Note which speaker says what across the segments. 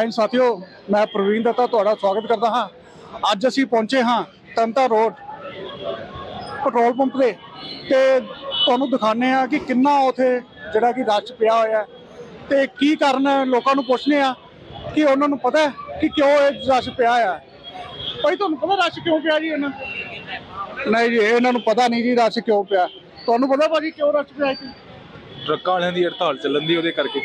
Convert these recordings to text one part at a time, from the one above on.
Speaker 1: ਜੈ ਹਿੰਦ ਸਾਥੀਓ ਮੈਂ ਪ੍ਰਵੀਨ ਦੱਤਾ ਤੁਹਾਡਾ ਸਵਾਗਤ ਕਰਦਾ ਹਾਂ। ਅੱਜ ਅਸੀਂ ਪਹੁੰਚੇ ਹਾਂ ਤੰਤਾ ਰੋਡ ਪੈਟਰੋਲ ਪੰਪ ਤੇ ਤੇ ਤੁਹਾਨੂੰ ਦਿਖਾਣੇ ਆ ਕਿ ਕਿੰਨਾ ਉਥੇ ਜਿਹੜਾ ਕਿ ਰਸ਼ ਪਿਆ ਹੋਇਆ ਹੈ। ਤੇ ਕੀ ਕਾਰਨ ਲੋਕਾਂ ਨੂੰ ਪੁੱਛਨੇ ਆ ਕਿ ਉਹਨਾਂ ਨੂੰ ਪਤਾ ਹੈ ਕਿ ਕਿਉਂ ਇਹ ਰਸ਼ ਪਿਆ ਆ ਭਾਈ ਤੁਹਾਨੂੰ ਪਤਾ ਰਸ਼ ਕਿਉਂ ਪਿਆ ਜੀ ਇਹਨਾਂ? ਨਹੀਂ ਜੀ ਇਹਨਾਂ ਨੂੰ ਪਤਾ ਨਹੀਂ ਜੀ ਰਸ਼ ਕਿਉਂ ਪਿਆ। ਤੁਹਾਨੂੰ ਪਤਾ ਭਾਜੀ ਕਿਉਂ ਰਸ਼ ਪਿਆ ਇੱਥੇ
Speaker 2: ਟਰੱਕਾਂ ਵਾਲਿਆਂ ਦੀ ਹੜਤਾਲ ਚੱਲਣ ਦੀ ਉਹਦੇ ਕਰਕੇ।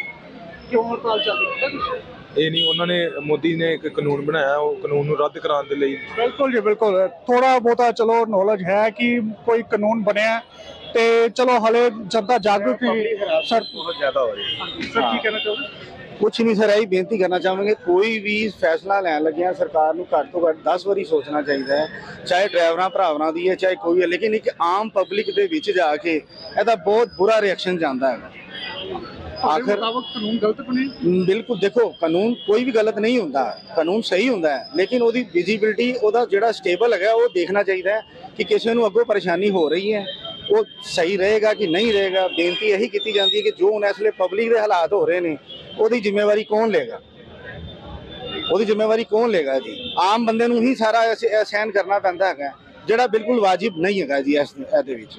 Speaker 1: ਕਿਉਂ ਹੜਤਾਲ ਚੱਲ ਰਹੀ ਹੈ?
Speaker 2: ਇਹ ਨਹੀਂ ਉਹਨਾਂ ਨੇ ਮੋਦੀ ਨੇ ਇੱਕ ਕਾਨੂੰਨ ਬਣਾਇਆ ਉਹ ਕਾਨੂੰਨ ਨੂੰ ਰੱਦ ਕਰਾਉਣ ਦੇ ਲਈ।
Speaker 1: ਬਿਲਕੁਲ ਜੀ ਬਿਲਕੁਲ। ਥੋੜਾ ਬਹੁਤਾ ਚਲੋ ਨੌਲੇਜ ਹੈ ਕਿ ਕੋਈ ਕਾਨੂੰਨ ਬਣਿਆ ਤੇ ਚਲੋ ਹਲੇ ਜਨਤਾ ਜਾਗਰੂਕ ਹੀ ਸਰ
Speaker 2: ਬਹੁਤ ਜ਼ਿਆਦਾ ਹੋ ਰਹੀ
Speaker 1: ਸਰ ਕੀ ਕਹਿਣਾ ਚਾਹੋਗੇ?
Speaker 3: ਕੁਛ ਨਹੀਂ ਸਰ ਇਹੀ ਬੇਨਤੀ ਕਰਨਾ ਚਾਹਾਂਗੇ ਕੋਈ ਵੀ ਫੈਸਲਾ ਲੈਣ ਲੱਗਿਆ ਸਰਕਾਰ ਨੂੰ ਘੱਟ ਤੋਂ ਘੱਟ 10 ਵਾਰੀ ਸੋਚਣਾ ਚਾਹੀਦਾ ਹੈ ਚਾਹੇ ਡਰਾਈਵਰਾਂ ਭਰਾਵਾਂ ਦੀ ਹੈ ਚਾਹੇ ਕੋਈ ਹੈ ਲੇਕਿਨ ਇੱਕ ਆਮ ਪਬਲਿਕ ਦੇ ਵਿੱਚ ਜਾ ਕੇ ਇਹਦਾ ਬਹੁਤ ਬੁਰਾ ਰਿਐਕਸ਼ਨ ਜਾਂਦਾ ਹੈ।
Speaker 1: ਆਖਰ ਮੁਤਾਬਕ ਕਾਨੂੰਨ ਗਲਤ ਬਣੇ?
Speaker 3: ਬਿਲਕੁਲ ਦੇਖੋ ਕਾਨੂੰਨ ਕੋਈ ਵੀ ਗਲਤ ਨਹੀਂ ਹੁੰਦਾ। ਕਾਨੂੰਨ ਸਹੀ ਹੁੰਦਾ ਹੈ ਲੇਕਿਨ ਉਹਦੀ ਵਿਜ਼ਿਬਿਲਟੀ ਉਹਦਾ ਜਿਹੜਾ ਸਟੇਬਲ ਹੈਗਾ ਉਹ ਦੇਖਣਾ ਚਾਹੀਦਾ ਹੈ ਕਿ ਕਿਸੇ ਨੂੰ ਅੱਗੋਂ ਪਰੇਸ਼ਾਨੀ ਹੋ ਰਹੀ ਹੈ। ਉਹ ਸਹੀ ਰਹੇਗਾ ਕਿ ਨਹੀਂ ਰਹੇਗਾ? ਬੇਨਤੀ ਇਹੀ ਕੀਤੀ ਜਾਂਦੀ ਹੈ ਕਿ ਜੋ ਹੁਣ ਇਸ ਵੇਲੇ ਪਬਲਿਕ ਦੇ ਹਾਲਾਤ ਹੋ ਰਹੇ ਨੇ ਉਹਦੀ ਜ਼ਿੰਮੇਵਾਰੀ ਕੌਣ ਲਏਗਾ? ਉਹਦੀ ਜ਼ਿੰਮੇਵਾਰੀ ਕੌਣ ਲਏਗਾ ਜੀ? ਆਮ ਬੰਦੇ ਨੂੰ ਹੀ ਸਾਰਾ ਇਹ ਇਹ ਸਹਿਨ ਕਰਨਾ ਪੈਂਦਾ ਹੈਗਾ। ਜਿਹੜਾ ਬਿਲਕੁਲ ਵਾਜਿਬ ਨਹੀਂ ਹੈਗਾ ਜੀ ਇਸ ਇਹਦੇ ਵਿੱਚ।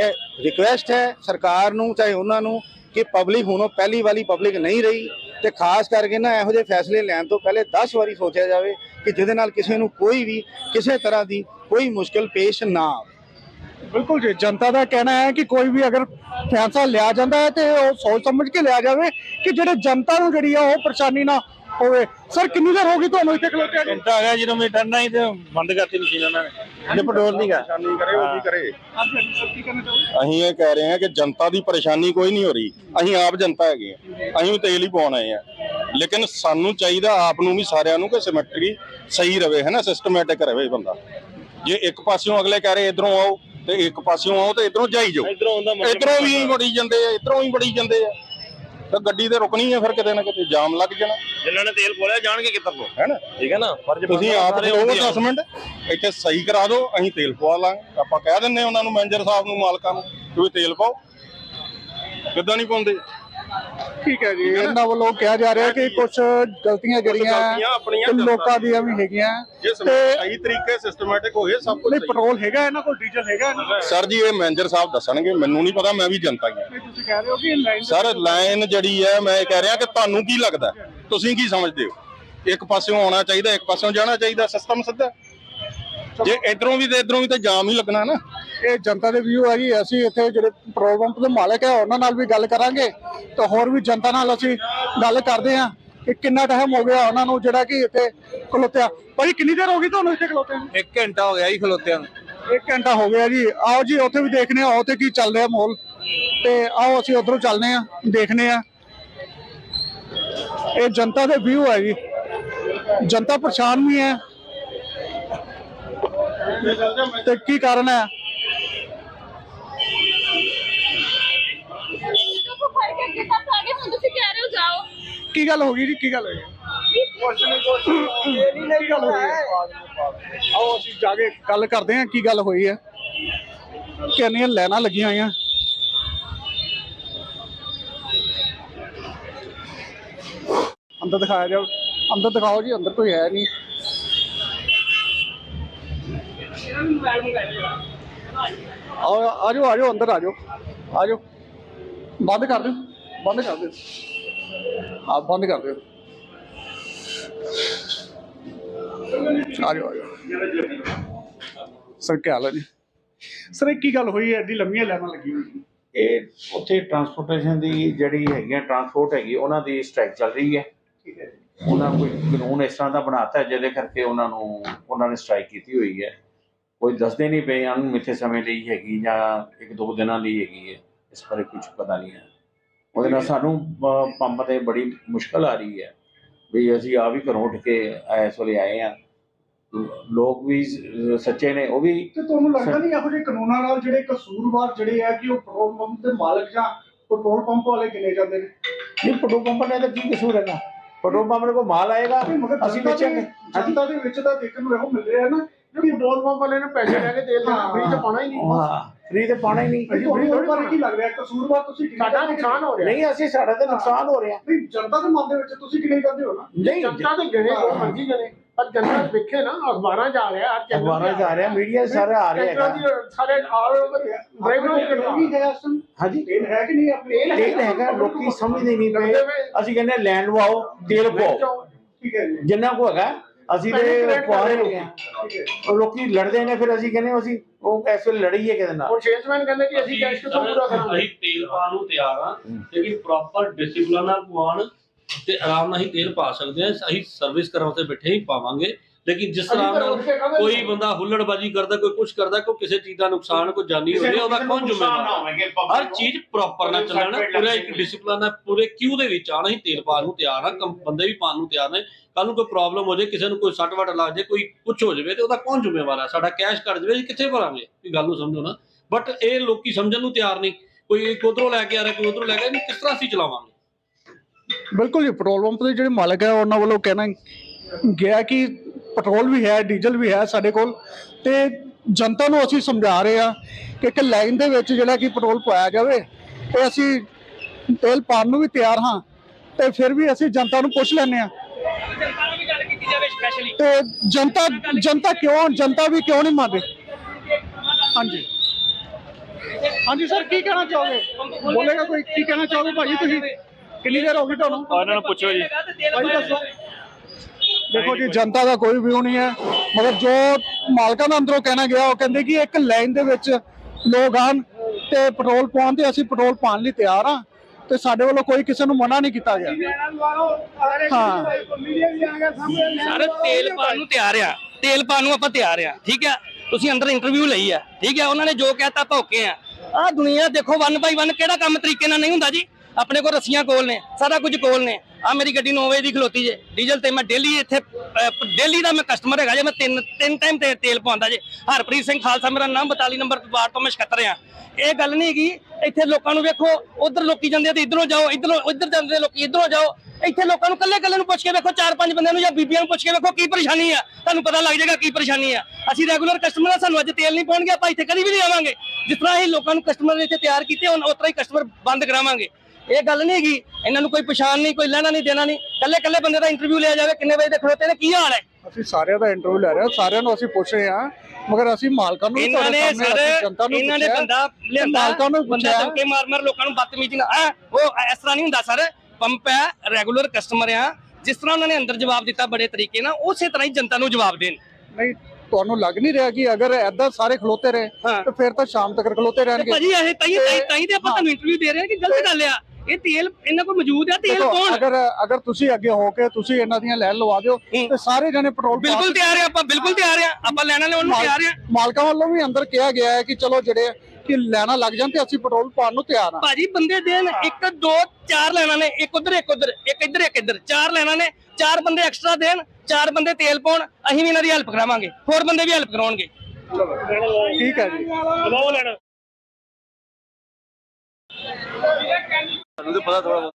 Speaker 3: ਇਹ ਰਿਕੁਐਸਟ ਹੈ ਸਰਕਾਰ ਨੂੰ ਚਾਹੇ ਉਹਨਾਂ ਨੂੰ ਕਿ ਪਬਲਿਕ ਹੁਣ ਪਹਿਲੀ ਵਾਲੀ ਪਬਲਿਕ ਨਹੀਂ ਰਹੀ ਤੇ ਖਾਸ ਕਰਕੇ ਨਾ ਇਹੋ ਜਿਹੇ ਫੈਸਲੇ ਲੈਣ ਤੋਂ ਪਹਿਲੇ 10 ਵਾਰੀ ਸੋਚਿਆ ਜਾਵੇ ਕਿ ਜਿਹਦੇ ਨਾਲ ਕਿਸੇ ਨੂੰ ਕੋਈ ਵੀ ਕਿਸੇ ਤਰ੍ਹਾਂ ਦੀ ਕੋਈ ਮੁਸ਼ਕਲ ਪੇਸ਼ ਨਾ ਆਵੇ।
Speaker 1: ਬਿਲਕੁਲ ਜੀ ਜਨਤਾ ਦਾ ਕਹਿਣਾ ਹੈ ਕਿ ਕੋਈ ਵੀ ਅਗਰ ਫੈਸਲਾ ਲਿਆ ਜਾਂਦਾ ਹੈ ਤੇ ਉਹ ਸੋਚ ਸਮਝ ਕੇ ਲਿਆ ਜਾਵੇ ਕਿ ਜਿਹੜੇ ਜਨਤਾ ਨੂੰ ਜਿਹੜੀ ਆ ਉਹ ਪਰੇਸ਼ਾਨੀ ਨਾ ਹੋਵੇ। ਸਰ ਕਿੰਨੀ ਦੇਰ ਹੋ ਗਈ ਤੁਹਾਨੂੰ ਇੱਥੇ ਖਲੋਤੇ
Speaker 4: ਘੰਟਾ ਆ ਗਿਆ ਜਦੋਂ ਮੈਂ ਟਰਨਾ ਹੀ ਤੇ ਬੰਦ ਕਰਤੀ ਮਸ਼ੀਨ ਉਹਨਾਂ ਨੇ। ਜੇ ਪੈਟਰੋਲ ਨਹੀਂ ਗਾ
Speaker 5: ਪਰੇਸ਼ਾਨੀ ਕਰੇ ਉਹ ਕੀ ਅਸੀਂ ਇਹ ਕਹਿ ਰਹੇ ਹਾਂ ਕਿ ਜਨਤਾ ਦੀ ਪਰੇਸ਼ਾਨੀ ਕੋਈ ਨਹੀਂ ਹੋ ਰਹੀ। ਅਸੀਂ ਆਪ ਜਨਤਾ ਹੈਗੇ ਹਾਂ। ਅਸੀਂ ਵੀ ਤੇਲ ਹੀ ਪਾਉਣ ਆਏ ਆ ਲੇਕਿਨ ਸਾਨੂੰ ਚਾਹੀਦਾ ਆਪ ਨੂੰ ਵੀ ਸਾਰਿਆਂ ਨੂੰ ਕਿ ਸਿਮੈਟਰੀ ਸਹੀ ਰਵੇ ਹੈ ਨਾ? ਸਿਸਟਮੈਟਿਕ ਰਵੇ ਬੰਦਾ। ਜੇ ਇੱਕ ਪਾਸਿਓਂ ਅਗਲੇ ਕਹਿ ਰਹੇ ਇਧਰੋਂ ਆਓ ਤੇ ਇੱਕ ਪਾਸਿਓਂ ਆਓ ਤੇ ਇਧਰੋਂ ਜਾਈ ਜਾਓ।
Speaker 4: ਇਧਰੋਂ ਆਉਂਦਾ ਮੱਛਰ
Speaker 5: ਇਧਰੋਂ ਵੀ ਬੜੀ ਜਾਂਦੇ ਆ ਇਧਰੋਂ ਵੀ ਬੜੀ ਜਾਂਦੇ ਆ। ਤਾਂ ਗੱਡੀ ਤੇ ਰੁਕਣੀ ਹੈ ਫਿਰ ਕਿਤੇ ਨਾ ਕਿਤੇ ਜਾਮ ਲੱਗ ਜਾਣਾ।
Speaker 4: ਜਿਨ੍ਹਾਂ ਨੇ ਤੇਲ ਪੋਲਿਆ ਜਾਣਗੇ ਕਿੱਧਰ ਨੂੰ
Speaker 5: ਹੈ ਨਾ?
Speaker 4: ਠੀਕ ਹੈ ਨਾ? ਫਰਜ਼
Speaker 5: ਤੁਸੀਂ ਆਪ
Speaker 4: ਹੁੰਦੇ ਆ।
Speaker 5: 10 ਮਿੰਟ ਇੱਥੇ ਸਹੀ ਕਰਾ ਦਿਓ ਅਸੀਂ ਤੇਲ ਪਵਾ ਲਾਂਗੇ। ਆਪਾਂ ਕਹਿ ਦਿੰਨੇ ਉਹਨਾਂ ਨੂੰ ਮੈਨੇਜਰ ਸਾਹਿਬ ਨੂੰ ਮਾਲਕਾਂ ਨੂੰ ਕਿ ਵੀ ਤੇਲ ਪਾਓ। ਕਿੱਦਾਂ ਨਹੀਂ ਪਾਉਂਦੇ?
Speaker 1: ਠੀਕ ਹੈ ਜੀ। ਇਹਨਾਂ ਵੱਲੋਂ ਕਿਹਾ ਜਾ ਰਿਹਾ ਕਿ ਕੁਝ ਗਲਤੀਆਂ ਜਿਹੜੀਆਂ ਲੋਕਾਂ ਦੀਆਂ ਵੀ ਹੈਗੀਆਂ। ਤੇ
Speaker 5: ਸਹੀ ਤਰੀਕੇ ਸਿਸਟਮੈਟਿਕ ਹੋਏ ਸਭ ਕੁਝ
Speaker 1: ਨਹੀਂ ਪੈਟਰੋਲ ਹੈਗਾ ਇਹਨਾਂ ਕੋਲ ਡੀਜ਼ਲ ਹੈਗਾ?
Speaker 5: ਸਰ ਜੀ ਇਹ ਮੈਨੇਜਰ ਸਾਹਿਬ ਦੱਸਣਗੇ ਮੈਨੂੰ ਨਹੀਂ ਪਤਾ ਮੈਂ ਵੀ ਜਨਤਾ ਹੀ ਹਾਂ।
Speaker 1: ਤੁਸੀਂ ਕਹਿ ਰਹੇ ਹੋ ਕਿ ਲਾਈਨ
Speaker 5: ਸਰ ਲਾਈਨ ਜਿਹੜੀ ਹੈ ਮੈਂ ਕਹਿ ਰਿਹਾ ਕਿ ਤੁਹਾਨੂੰ ਕੀ ਲੱਗਦਾ? ਤੁਸੀਂ ਕੀ ਸਮਝਦੇ ਹੋ? ਇੱਕ ਪਾਸਿਓਂ ਆਉਣਾ ਚਾਹੀਦਾ ਇੱਕ ਪਾਸਿਓਂ ਜਾਣਾ ਚਾਹੀਦਾ ਸਿਸਟਮ ਸਿੱਧਾ? ਜੇ ਇਧਰੋਂ ਵੀ ਤੇ ਇਧਰੋਂ ਵੀ ਤੇ ਜਾਮ ਹੀ ਲੱਗਣਾ ਨਾ।
Speaker 1: ਇਹ ਜਨਤਾ ਦੇ ਵਿਊ ਹੈ ਜੀ ਅਸੀਂ ਇੱਥੇ ਜਿਹੜੇ ਪੈਟਰੋਲ ਪੰਪ ਦੇ ਮਾਲਕ ਹੈ ਉਹਨਾਂ ਨਾਲ ਵੀ ਗੱਲ ਕਰਾਂਗੇ। ਤੇ ਹੋਰ ਵੀ ਜਨਤਾ ਨਾਲ ਅਸੀਂ ਗੱਲ ਕਰਦੇ ਹਾਂ ਕਿ ਕਿੰਨਾ ਟਾਈਮ ਹੋ ਗਿਆ ਉਹਨਾਂ ਨੂੰ ਜਿਹੜਾ ਕਿ ਇੱਥੇ ਖਲੋਤਿਆ। ਭਾਈ ਕਿੰਨੀ ਦੇਰ ਹੋ ਗਈ ਤੁਹਾਨੂੰ ਇੱਥੇ ਖਲੋਤੇ ਨੂੰ?
Speaker 4: ਇੱਕ ਘੰਟਾ ਹੋ ਗਿਆ ਜੀ ਖਲੋਤਿਆਂ ਨੂੰ।
Speaker 1: ਇੱਕ ਘੰਟਾ ਹੋ ਗਿਆ ਜੀ। ਆਓ ਜੀ ਉੱਥੇ ਵੀ ਦੇਖਨੇ ਆ ਉੱਥੇ ਕੀ ਚੱਲ ਰਿਹਾ ਮਾਹੌਲ। ਤੇ ਆਓ ਅਸੀਂ ਉਧਰੋਂ ਚੱਲਨੇ ਆ ਦੇਖਨੇ ਆ ਇਹ ਜਨਤਾ ਦੇ ਵਿਊ ਹੈ ਜੀ। ਜਨਤਾ ਪਰੇਸ਼ਾਨ ਵੀ ਹੈ। ਤੇ ਕੀ ਕਾਰਨ ਹੈ?
Speaker 6: ਕੀ
Speaker 1: ਗੱਲ ਹੋ ਗਈ ਜੀ? ਕੀ ਗੱਲ ਹੋਈ? ਕੁਛ ਨਹੀਂ ਕੁਛ ਨਹੀਂ ਕੀ ਗੱਲ ਹੋਈ ਆਓ ਅਸੀਂ ਜਾ ਕੇ ਗੱਲ ਕਰਦੇ ਹਾਂ, ਕੀ ਗੱਲ ਹੋਈ ਹੈ? ਕਿੰਨੀਆਂ ਲੈਣਾ ਲੱਗੀਆਂ ਹੋਈਆਂ। ਅੰਦਰ ਦਿਖਾਇਆ ਜਾਓ। ਅੰਦਰ ਦਿਖਾਓ ਜੀ, ਅੰਦਰ ਕੋਈ ਹੈ ਨਹੀਂ। ਆਓ ਆ ਜਾਓ ਆ ਜਾਓ ਅੰਦਰ ਆ ਜਾਓ ਆ ਜਾਓ ਬੰਦ ਕਰ ਦਿਓ ਬੰਦ ਕਰ ਦਿਓ। ਆ ਬੰਦ ਕਰ ਦਿਓ। ਆ ਜਾਓ ਆ ਜਾਓ ਸਰ ਕੀ ਹਾਲ ਹੈ ਜੀ? ਸਰ ਇਹ ਕੀ ਗੱਲ ਹੋਈ ਹੈ ਐਡੀ ਲੰਮੀਆਂ ਲਾਈਨਾਂ ਲੱਗੀਆਂ ਹੋਈਆਂ।
Speaker 7: ਇਹ ਉੱਥੇ ਟਰਾਂਸਪੋਰਟੇਸ਼ਨ ਦੀ ਜਿਹੜੀ ਹੈਗੀ ਟਰਾਂਸਪੋਰਟ ਹੈਗੀ ਉਹਨਾਂ ਦੀ ਸਟ੍ਰਾਈਕ ਚੱਲ ਰਹੀ ਹੈ।
Speaker 1: ਠੀਕ ਹੈ
Speaker 7: ਉਹਨਾਂ ਕੋਈ ਕਾਨੂੰਨ ਇਸ ਤਰ੍ਹਾਂ ਦਾ ਬਣਾਤਾ ਹੈ ਜਿਹਦੇ ਕਰਕੇ ਉਹਨਾਂ ਨੂੰ ਉਹਨਾਂ ਨੇ ਸਟ੍ਰਾਈਕ ਕੀਤੀ ਹੋਈ ਹੈ। ਕੋਈ ਦੱਸਦੇ ਨਹੀਂ ਪਏ ਅਣ ਮਿੱਥੇ ਸਮੇਂ ਲਈ ਹੈਗੀ ਜਾਂ ਇੱਕ ਦੋ ਦਿਨਾਂ ਲਈ ਹੈਗੀ ਹੈ। ਇਸ ਬਾਰੇ ਕੁਝ ਪਤਾ ਨਹੀਂ ਹੈ। ਉਹਦੇ ਨਾਲ ਸਾਨੂੰ ਅਹ, ਪੰਪ ਤੇ ਬੜੀ ਮੁਸ਼ਕਲ ਆ ਰਹੀ ਹੈ। ਵੀ ਅਸੀਂ ਆ ਵੀ ਘਰੋਂ ਉੱਠ ਕੇ ਇਸ ਵੇਲੇ ਆਏ ਆ ਲੋਕ ਵੀ ਸ- ਸੱਚੇ ਨੇ ਉਹ ਵੀ
Speaker 1: ਤੇ ਤੁਹਾਨੂੰ ਲੱਗਦਾ ਨਹੀਂ ਇਹੋ ਜਿਹੇ ਕਾਨੂੰਨਾਂ ਨਾਲ ਜਿਹੜੇ ਕਸੂਰਵਾਰ ਜਿਹੜੇ ਆ ਕਿ ਉਹ ਪੈਟਰੋਲ ਪੰਪ ਦੇ ਮਾਲਕ ਜਾਂ ਪੈਟਰੋਲ ਪੰਪ ਵਾਲੇ ਗਿਣੇ ਜਾਂਦੇ ਨੇ?
Speaker 7: ਨਹੀਂ ਪੈਟਰੋਲ ਪੰਪ ਨੇ ਤਾਂ ਕੀ ਕਸੂਰ ਹੈਗਾ ਪੈਟਰੋਲ ਪੰਪ ਦੇ ਕੋਲ ਮਾਲ ਆਏਗਾ
Speaker 1: ਮਗਰ
Speaker 7: ਅਸੀਂ
Speaker 1: ਜਨਤਾ ਦੇ
Speaker 7: ਵੇਚਾਂਗੇ। ਹਾਂਜੀ
Speaker 1: ਜਨਤਾ ਦੇ ਵਿੱਚ ਤਾਂ ਦੇਖਣ ਨੂੰ ਇਹੋ ਮਿਲ ਰਿਹਾ ਹੈ ਨਾ
Speaker 8: ਪੈਟਰੋਲ ਪੰਪ ਵਾਲੇ ਨੇ ਪੈਸੇ ਲੈ ਕੇ ਤੇਲ ਦੇਣਾ ਫ੍ਰੀ ਤੇ ਪਾਉਣਾ ਹੀ ਨਹੀਂ।
Speaker 7: ਹਾਂ ਫ੍ਰੀ ਤੇ ਪਾਣਾ ਹੀ ਨਹੀਂ।
Speaker 8: ਅਸੀਂ ਪਾਉਣਾ।
Speaker 1: ਕੀ ਲੱਗ ਰਿਹਾ ਕਸੂਰਵਾਰ ਤੁਸੀਂ
Speaker 8: ਸਾਡਾ ਨੁਕਸਾਨ ਹੋ ਰਿਹਾ।
Speaker 7: ਨਹੀਂ ਅਸੀਂ ਸਾਡਾ ਤੇ ਨੁਕਸਾਨ ਹੋ ਰਿਹਾ।
Speaker 1: ਨਹੀਂ ਜਨਤਾ ਦੇ ਮਨ ਦੇ ਵਿੱਚ ਤੁਸੀਂ ਕਿਹਨੇ ਕਰਦੇ ਹੋ ਨਾ।
Speaker 8: ਨਹੀਂ ਜਨਤਾ ਤੇ ਗਣੇ ਜੋ ਮਰਜ਼ੀ ਗਣੇ ਪਰ ਜਨਤਾ ਵੇਖੇ ਨਾ ਅਖਬਾਰਾਂ ਆ ਰਿਹਾ ਹਰ ਚੈਨਲ
Speaker 7: ਅਖਬਾਰਾਂ ਆ ਰਿਹਾ ਮੀਡੀਆ ਸਾਰਾ ਆ ਰਿਹਾ
Speaker 8: ਦੀ ਸਾਰੇ ਆਲ ਓਵਰ ਬ੍ਰੇਕਡਾਊਨ
Speaker 1: ਕੀ ਹੈ ਅਸਲ।
Speaker 7: ਹਾਂਜੀ।
Speaker 1: ਤੇਲ ਹੈ ਕਿ ਨਹੀਂ ਆਪਣੇ?
Speaker 7: ਇਹ ਹੈਗਾ ਲੋਕੀ ਸਮਝਦੇ ਨਹੀਂ ਪਏ। ਅਸੀਂ ਕਹਿੰਦੇ ਲੈਂਡ ਲਵਾਓ ਤੇਲ ਪਾਓ।
Speaker 1: ਠੀਕ ਹੈ ਜੀ
Speaker 7: ਜਿੰਨਾ ਕੋ ਹੈਗਾ ਅਸੀਂ ਤੇ
Speaker 8: trade
Speaker 7: ਪਾ ਰਹੇ
Speaker 8: ਕਰਦੇ
Speaker 7: ਹੈਗੇ ਹਾਂ। ਉਹ ਲੋਕੀ ਲੜਦੇ ਨੇ ਫਿਰ ਅਸੀਂ ਕਹਿੰਦੇ ਅਸੀਂ ਉਹ ਇਸ ਵੇਲੇ ਲੜੀਏ ਕਿਹਦੇ ਨਾਲ?
Speaker 8: ਹੁਣ ਸੇਲਸਮੈਨ ਕਹਿੰਦੇ ਕਿ ਅਸੀਂ ਕੈਸ਼ ਕਿੱਥੋਂ ਪੂਰਾ ਕਰਾਂਗੇ?
Speaker 9: ਅਸੀਂ ਤੇਲ ਪਾਉਣ ਨੂੰ ਤਿਆਰ ਆ ਲੇਕਿਨ ਪ੍ਰੋਪਰ ਡਿਸਪਲਿਨ ਨਾਲ ਪਵਾਉਣ ਤੇ ਆਰਾਮ ਨਾਲ ਹੀ ਤੇਲ ਪਾ ਸਕਦੇ ਆ ਅਸੀਂ ਸਰਵਿਸ ਕਰਾਉਣ ਤੇ ਬੈਠੇ ਹੀ ਪਾਵਾਂਗੇ। ਲੇਕਿਨ ਜਿਸ ਤਰ੍ਹਾਂ ਨਾਲ ਕੋਈ ਬੰਦਾ ਹੁੱਲੜਬਾਜੀ ਕਰਦਾ ਕੋਈ ਕੁਝ ਕਰਦਾ ਕੋਈ ਕਿਸੇ ਚੀਜ਼ ਦਾ ਨੁਕਸਾਨ ਕੋਈ ਜਾਨੀ ਹੋ ਰਿਹਾ ਉਹਦਾ ਕੌਣ ਜ਼ਿੰਮੇਵਾਰ ਹੈ? ਹਰ ਚੀਜ਼ ਪ੍ਰੋਪਰ ਨਾਲ ਚੱਲਣਾ ਪੂਰਾ ਇੱਕ ਡਿਸਪਲਿਨ ਨਾਲ ਪੂਰੇ ਕਿਊ ਦੇ ਵਿੱਚ ਆਣਾ ਹੀ ਤੇਲ ਪਾਉਣ ਨੂੰ ਤਿਆਰ ਆ ਬੰਦੇ ਵੀ ਪਾਉਣ ਨੂੰ ਤਿਆਰ ਨੇ। ਕੱਲ ਨੂੰ ਕੋਈ ਪ੍ਰੋਬਲਮ ਹੋ ਜਾਏ ਕਿਸੇ ਨੂੰ ਕੋਈ ਸੱਟ ਵੱਟ ਲੱਗ ਜਾਏ ਕੋਈ ਕੁਝ ਹੋ ਜਾਵੇ ਤੇ ਉਹਦਾ ਕੌਣ ਜ਼ਿੰਮੇਵਾਰ ਹੈ? ਸਾਡਾ ਕੈਸ਼ ਕੱਟ ਜਾਵੇ ਕਿੱਥੇ ਭਰਾਂਗੇ? ਇਹ ਗੱਲ ਨੂੰ ਸਮਝੋ ਨਾ। ਬਟ ਇਹ ਲੋਕੀ ਸਮਝਣ ਨੂੰ ਤਿਆਰ ਨਹੀਂ। ਕੋਈ ਉਧਰੋਂ ਲੈ ਕੇ ਆ ਰਿਹਾ ਕੋਈ ਉਧਰੋਂ ਲੈ ਕੇ ਇਹਨੂੰ ਕਿਸ ਤਰ੍ਹਾਂ ਅਸੀਂ ਚਲਾਵਾਂਗੇ?
Speaker 1: ਬਿਲਕੁਲ ਜੀ ਪੈਟਰੋਲ ਪੰਪ ਦੇ ਜਿਹੜੇ ਮਾਲਕ ਹੈ ਉਹਨਾਂ ਵੱਲੋਂ ਕਹਿਣਾ ਗਿਆ ਕਿ ਪੈਟਰੋਲ ਵੀ ਹੈ ਡੀਜ਼ਲ ਵੀ ਹੈ ਸਾਡੇ ਕੋਲ। ਤੇ ਜਨਤਾ ਨੂੰ ਅਸੀਂ ਸਮਝਾ ਰਹੇ ਆ ਕਿ ਇੱਕ ਲਾਈਨ ਦੇ ਵਿੱਚ ਜਿਹੜਾ ਕਿ ਪੈਟਰੋਲ ਪਾਇਆ ਜਾਵੇ ਤੇ ਅਸੀਂ ਤੇਲ ਪਾਉਣ ਨੂੰ ਵੀ ਤਿਆਰ ਹਾਂ ਤੇ ਫਿਰ ਵੀ ਅਸੀਂ ਜਨਤਾ ਨੂੰ ਪੁੱਛ ਲੈਂਦੇ ਆ ਤੇ ਜਨਤਾ ਜਨਤਾ ਕਿਉਂ ਜਨਤਾ ਵੀ ਕਿਉਂ ਨਹੀਂ ਮੰਨਦੀ? ਹਾਂਜੀ। ਹਾਂਜੀ ਸਰ ਕੀ ਕਹਿਣਾ ਚਾਹੋਗੇ? ਬੋਲੇਗਾ ਕੋਈ ਕੀ ਕਹਿਣਾ ਚਾਹੋਗੇ ਭਾਜੀ ਤੁਸੀਂ? ਕਿੰਨੀ ਦੇਰ ਹੋ ਗਈ ਤੁਹਾਨੂੰ?
Speaker 10: ਉਹਨਾਂ ਨੂੰ ਪੁੱਛੋ ਜੀ।
Speaker 1: ਭਾਈ ਦੱਸੋ। ਦੇਖੋ ਜੀ, ਜਨਤਾ ਦਾ ਕੋਈ ਵਿਊ ਨਹੀਂ ਹੈ। ਮਗਰ ਜੋ ਮਾਲਕਾਂ ਦਾ ਅੰਦਰੋਂ ਕਹਿਣਾ ਗਿਆ, ਉਹ ਕਹਿੰਦੇ ਕਿ ਇੱਕ ਲਾਈਨ ਦੇ ਵਿੱਚ ਲੋਕ ਆਣ ਤੇ ਪੈਟਰੋਲ ਪਾਉਣ ਤੇ ਅਸੀਂ ਪੈਟਰੋਲ ਪਾਉਣ ਲਈ ਤਿਆਰ ਆ ਤੇ ਸਾਡੇ ਵੱਲੋਂ ਕੋਈ ਕਿਸੇ ਨੂੰ ਮਨਾ ਨਹੀਂ ਕੀਤਾ ਗਿਆ। ਹਾਂ।
Speaker 11: ਸਰ, ਤੇਲ ਪਾਉਣ ਨੂੰ ਤਿਆਰ ਆ। ਤੇਲ ਪਾਉਣ ਨੂੰ ਆਪਾਂ ਤਿਆਰ ਆ, ਠੀਕ ਆ? ਤੁਸੀਂ ਅੰਦਰ ਇੰਟਰਵਿਊ ਲਈ ਆ, ਠੀਕ ਆ? ਉਹਨਾਂ ਨੇ ਜੋ ਕਹਿਤਾ ਭੌਕੇ ਆ। ਆ ਦੁਨੀਆ ਦੇਖੋ ਵਨ ਬਾਈ ਵਨ ਕਿਹੜਾ ਕੰਮ ਤਰੀਕੇ ਨਾਲ ਨਹੀਂ ਹੁੰਦਾ ਜੀ? ਆਪਣੇ ਕੋਲ ਰੱਸੀਆਂ ਕੋਲ ਨੇ, ਸਾਰਾ ਕੁਝ ਕੋਲ ਨੇ। ਆ ਮੇਰੀ ਗੱਡੀ 9 ਵਜੇ ਦੀ ਖਲੋਤੀ ਜੇ। ਡੀਜ਼ਲ ਤੇ ਮੈਂ ਡੇਲੀ ਇੱਥੇ ਡੇਲੀ ਦਾ ਮੈਂ ਕਸਟਮਰ ਹੈਗਾ ਜੇ, ਮੈਂ ਤਿੰਨ ਤਿੰਨ ਟਾਈਮ ਤੇ ਤੇਲ ਪਾਉਂਦਾ ਜੇ। ਹਰਪ੍ਰੀਤ ਸਿੰਘ ਖਾਲਸਾ, ਮੇਰਾ ਨਾਮ 42 ਨੰਬਰ ਵਾਰਡ ਤੋਂ ਮੈਂ 76 ਆ ਇਹ ਗੱਲ ਨਹੀਂ ਹੈਗੀ, ਇੱਥੇ ਲੋਕਾਂ ਨੂੰ ਵੇਖੋ, ਉਧਰ ਲੋਕੀ ਜਾਂਦੇ ਆ ਤੇ ਇਧਰੋਂ ਜਾਓ, ਇਧਰੋਂ ਇੱਧਰ ਜਾਂਦੇ ਲੋਕੀ ਇਧਰੋਂ ਜਾਓ। ਇੱਥੇ ਲੋਕਾਂ ਨੂੰ ਕੱਲੇ ਕੱਲੇ ਨੂੰ ਪੁੱਛ ਕੇ ਵੇਖੋ, ਚਾਰ ਪੰਜ ਬੰਦਿਆਂ ਨੂੰ ਜਾਂ ਬੀਬੀਆਂ ਨੂੰ ਪੁੱਛ ਕੇ ਵੇਖੋ ਕੀ ਪਰੇਸ਼ਾਨੀ ਆ। ਤੁਹਾਨੂੰ ਪਤਾ ਲੱਗ ਜਾਏਗਾ ਕੀ ਪਰੇਸ਼ਾਨੀ ਆ। ਅਸੀਂ ਰੈਗੂਲਰ ਕਸਟਮਰ ਆ, ਸਾਨੂੰ ਅੱਜ ਤੇਲ ਨਹੀਂ ਪਾਉਣਗੇ, ਆਪਾਂ ਇੱਥੇ ਕਦੀ ਵੀ ਨਹੀਂ ਆਵਾਂਗੇ। ਜਿਸ ਤਰ੍ਹਾਂ ਅਸੀਂ ਲੋਕਾਂ ਨੂੰ ਕਸਟਮਰ ਇੱਥੇ ਤਿਆਰ ਕੀਤੇ, ਹੁਣ ਉਸ ਤਰ੍ਹਾਂ ਹੀ ਕਸਟਮਰ ਬੰਦ ਕਰਾਵਾਂਗੇ। ਇਹ ਗੱਲ ਨਹੀਂ ਹੈਗੀ। ਇਹਨਾਂ ਨੂੰ ਕੋਈ ਪਛਾਣ ਨਹੀਂ ਕੋਈ ਲੈਣਾ ਨਹੀਂ ਦੇਣਾ ਨਹੀਂ। ਕੱਲੇ ਕੱਲੇ ਬੰਦੇ ਦਾ ਇੰਟਰਵਿਊ ਲਿਆ ਜਾਵੇ ਕਿੰਨੇ ਵਜੇ ਦੇ ਖੜੋਤੇ ਨੇ ਕੀ ਹਾਲ ਹੈ?
Speaker 1: ਅਸੀਂ ਸਾਰਿਆਂ ਦਾ ਇੰਟਰਵਿਊ ਲੈ ਰਹੇ ਹਾਂ ਸਾਰਿਆਂ ਨੂੰ ਅਸੀਂ ਪੁੱਛ ਰਹੇ ਹਾਂ ਮਗਰ ਅਸੀਂ ਮਾਲਕਾਂ ਨੂੰ
Speaker 11: ਇਹਨਾਂ ਨੇ
Speaker 1: ਜਨਤਾ
Speaker 11: ਇਹਨਾਂ ਨੇ ਬੰਦਾ ਲਿਆਂਦਾ
Speaker 1: ਮਾਲਕਾਂ ਨੂੰ
Speaker 11: ਬੰਦਾ। ਧਮਕੇ ਮਾਰ ਮਾਰ ਲੋਕਾਂ ਨੂੰ ਬਦਤਮੀਜ਼ੀ ਨਾਲ ਉਹ ਇਸ ਤਰ੍ਹਾਂ ਨਹੀਂ ਹੁੰਦਾ ਸਰ। ਪੰਪ ਹੈ ਰੈਗੂਲਰ ਕਸਟਮਰ ਆ। ਜਿਸ ਤਰ੍ਹਾਂ ਉਹਨਾਂ ਨੇ ਅੰਦਰ ਜਵਾਬ ਦਿੱਤਾ ਬੜੇ ਤਰੀਕੇ ਨਾਲ ਉਸੇ ਤਰ੍ਹਾਂ ਹੀ ਜਨਤਾ ਨੂੰ ਜਵਾਬ ਦੇਣ।
Speaker 1: ਨਹੀਂ ਤੁਹਾਨੂੰ ਲੱਗ ਨਹੀਂ ਰਿਹਾ ਕਿ ਅਗਰ ਐਦਾਂ ਸਾਰੇ ਖਲੋਤੇ ਰਹੇ
Speaker 11: ਹਾਂ।
Speaker 1: ਤਾਂ ਫਿਰ ਤਾਂ ਸ਼ਾਮ ਤੱਕ ਖਲੋਤੇ
Speaker 11: ਤੇ
Speaker 1: ਰਹਿਣਗੇ।
Speaker 11: ਭਾਜੀ ਇਹ ਤਾਈ ਤਾਈ ਤਾਈ ਤੇ ਆਪਾਂ ਤੁਹਾਨੂੰ ਇੰਟਰਵਿਊ ਦੇ ਰਹੇ ਹਾਂ ਕਿ ਗਲਤ ਗੱਲ ਆ। ਇਹ ਤੇਲ ਇਹਨਾਂ ਕੋਲ ਮੌਜੂਦ ਆ ਤੇਲ ਕੌਣ?
Speaker 1: ਅਗਰ ਅਗਰ ਤੁਸੀਂ ਅੱਗੇ ਹੋ ਕੇ ਤੁਸੀਂ ਇਹਨਾਂ ਦੀਆਂ ਲੈਣ ਲਵਾ ਦਿਓ
Speaker 11: ਹੂੰ।
Speaker 1: ਤੇ ਸਾਰੇ ਜਣੇ ਪੈਟਰੋਲ
Speaker 11: ਬਿਲਕੁਲ ਤਿਆਰ ਆ ਆਪਾਂ ਬਿਲਕੁਲ ਤਿਆਰ ਆ। ਆਪਾਂ ਲੈਣਾ ਲੈਣ ਨੂੰ ਤਿਆਰ ਆ।
Speaker 1: ਮਾਲਕਾਂ ਵੱਲੋਂ ਵੀ ਅੰਦਰ ਕਿਹਾ ਗਿਆ ਹੈ ਕਿ ਚਲੋ ਜਿਹੜੇ ਕਿ ਲੈਣਾ ਲੱਗ ਜਾਣ ਤੇ ਅਸੀਂ ਪੈਟਰੋਲ ਪਾਉਣ ਨੂੰ ਤਿਆਰ ਹਾਂ
Speaker 11: ਭਾਜੀ ਬੰਦੇ ਦੇਣ ਇੱਕ ਦੋ ਚਾਰ ਲੈਣਾ ਨੇ ਇੱਕ ਉਧਰ ਇੱਕ ਉਧਰ ਇੱਕ ਇੱਧਰ ਇੱਕ ਇੱਧਰ। ਚਾਰ ਲੈਣਾ ਨੇ ਚਾਰ ਬੰਦੇ ਐਕਸਟਰਾ ਦੇਣ ਚਾਰ ਬੰਦੇ ਤੇਲ ਪਾਉਣ ਅਸੀਂ ਵੀ ਇਹਨਾਂ ਦੀ ਹੈਲਪ ਕਰਾਵਾਂਗੇ। ਹੋਰ ਬੰਦੇ ਵੀ ਹੈਲਪ ਕਰਾਉਣਗੇ।
Speaker 1: ਠੀਕ ਹੈ ਜੀ।
Speaker 10: ਲਵਾਓ ਲੈਣਾ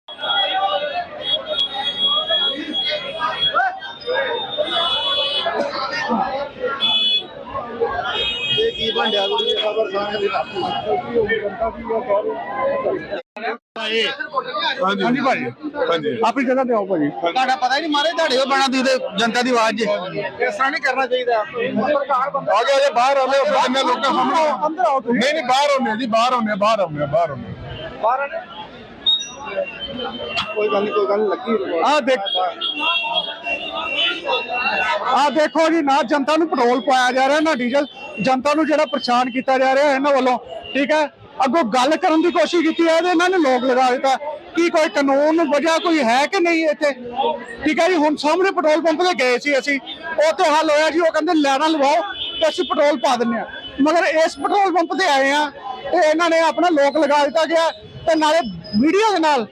Speaker 1: ਹਾਂਜੀ ਭਾਜੀ
Speaker 12: ਹਾਂਜੀ।
Speaker 1: ਆਪਣੀ ਜਗ੍ਹਾ ਤੇ ਆਓ ਭਾਜੀ
Speaker 3: ਤੁਹਾਡਾ ਪਤਾ ਹੀ ਨਹੀਂ ਮਾਰੇ ਤੁਹਾਡੇ ਉਹ ਬਣਾ ਦੀ ਜਨਤਾ ਦੀ ਆਵਾਜ਼ ਜੇ। ਇਸ ਤਰ੍ਹਾਂ ਨਹੀਂ ਕਰਨਾ ਚਾਹੀਦਾ।
Speaker 12: ਆ ਜਾਓ ਜੇ ਬਾਹਰ ਆਉਂਦੇ ਹੋ ਕਿੰਨੇ ਲੋਕਾਂ ਸਾਹਮਣੇ।
Speaker 1: ਅੰਦਰ ਆਓ ਤੁਸੀਂ।
Speaker 12: ਨਹੀਂ ਨਹੀਂ ਬਾਹਰ ਆਉਂਦੇ ਜੀ ਬਾਹਰ ਆਉਂਦੇ ਬਾਹਰ ਆਉਂਦੇ ਬਾਹਰ ਆਉਂਦੇ
Speaker 3: ਕੋਈ ਗੱਲ ਨਹੀਂ ਕੋਈ ਗੱਲ ਨੀ, ਲੱਗੀ
Speaker 1: ਆ ਦੇਖ ਆ ਦੇਖੋ ਜੀ ਨਾ ਜਨਤਾ ਨੂੰ ਪੈਟਰੋਲ ਪਾਇਆ ਜਾ ਰਿਹਾ ਨਾ ਡੀਜ਼ਲ। ਜਨਤਾ ਨੂੰ ਜਿਹੜਾ ਪਰੇਸ਼ਾਨ ਕੀਤਾ ਜਾ ਰਿਹਾ ਇਹਨਾਂ ਵੱਲੋਂ ਠੀਕ ਹੈ? ਅੱਗੋਂ ਗੱਲ ਕਰਨ ਦੀ ਕੋਸ਼ਿਸ਼ ਕੀਤੀ ਹੈ ਤੇ ਇਹਨਾਂ ਨੇ ਲੋਕ ਲਗਾ ਦਿੱਤਾ। ਕੀ ਕੋਈ ਕਾਨੂੰਨ ਵਜ੍ਹਾ ਕੋਈ ਹੈ ਕਿ ਨਹੀਂ ਇੱਥੇ? ਠੀਕ ਹੈ ਜੀ ਹੁਣ ਸਾਹਮਣੇ ਪੈਟਰੋਲ ਪੰਪ ਤੇ ਗਏ ਸੀ ਅਸੀਂ। ਤੇ ਹੱਲ ਹੋਇਆ ਜੀ ਉਹ ਕਹਿੰਦੇ ਲੈਣਾ ਲਵਾਓ ਤੇ ਅਸੀਂ ਪੈਟਰੋਲ ਪਾ ਦਿੰਨੇ ਆ ਮਗਰ ਇਸ ਪੈਟਰੋਲ ਪੰਪ ਤੇ ਆਏ ਆ ਤੇ ਇਹਨਾਂ ਨੇ ਆਪਣਾ ਲੋਕ ਲਗਾ ਦਿੱਤਾ ਗਿਆ। ਤੇ ਨਾਲੇ ਮੀਡੀਆ ਦੇ ਨਾਲ